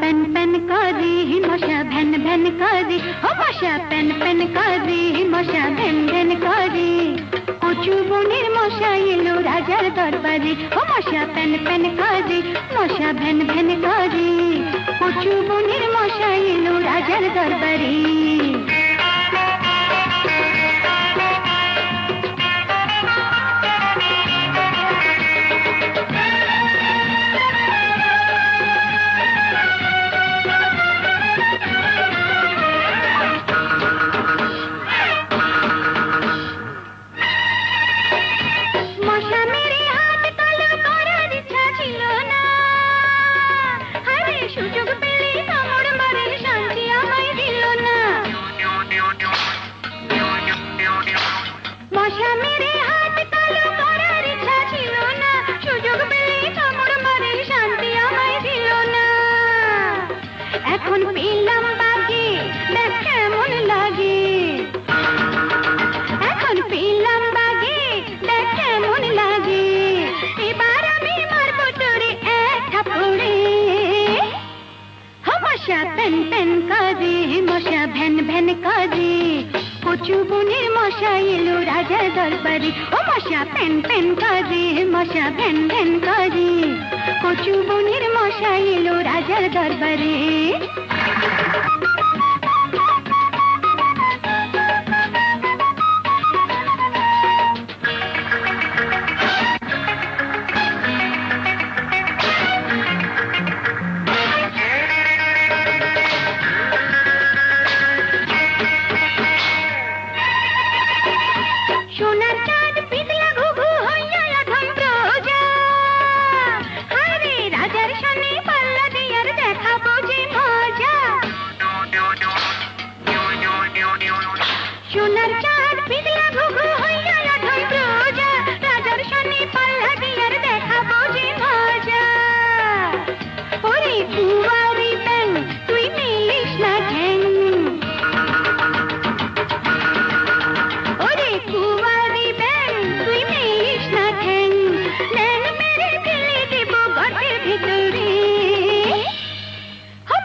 Pan করে মশা van van করে ও মশা প্যান প্যান করে মশা ভ্যান ভ্যান করে কচু বনের মশা এলো রাজার দরবারে ও মশা প্যান প্যান করে মশা ভ্যান ভ্যান করে কচু বনের মশা এলো রাজার দরবারে সুযোগ পেলে কামড় মারে শান্তি আমায় দিল না। মশা মেরে হাত কালো করার ইচ্ছা ছিল না। সুযোগ পেলে কামড় মারে শান্তি আমায় দিল না। এখন পেলাম পেন পেন কাজে, মশা ভ্যান ভ্যান কাজে। কচু বনের মশা এলো রাজা দরবারে। ও মশা ভেন পেন কাজে, মশা ভ্যান ভ্যান কাজে। কচু বনের মশা এলো রাজা দরবারে।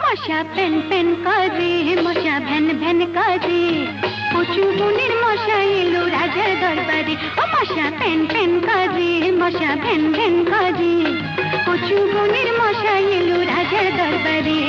মশা প্যান প্যান কাজে, মশা ভ্যান ভ্যান কাজে। কচু বনের মশা এলো রাজার দরবারে, ও মশা প্যান প্যান কাজে, মশা ভ্যান ভ্যান কাজে। কচু বনের মশা এলো রাজার দরবারে।